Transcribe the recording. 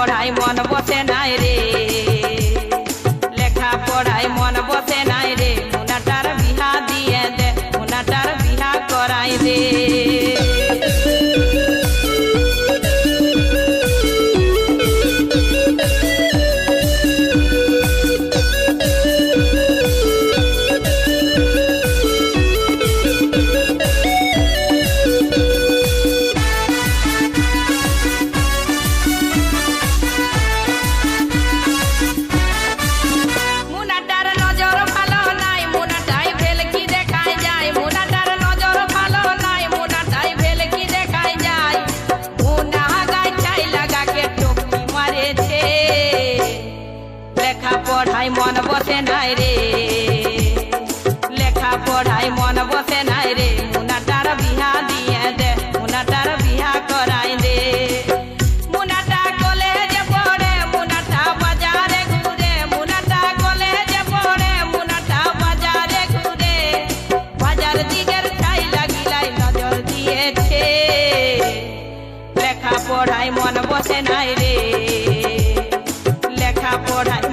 পড়ায় মন বসে নাই রে। লেখা পড়াই মন বসে নাই রে। লেখা পড়াই মন বসে নাই রে। মুনাটার বিহা দিয়ে দে, মুনাটার বিহা করাই দে। মুনাটা কলেজে কলেজে ঠাই দিয়েছে। লেখা মন বসে নাই রে। লেখা পড়াই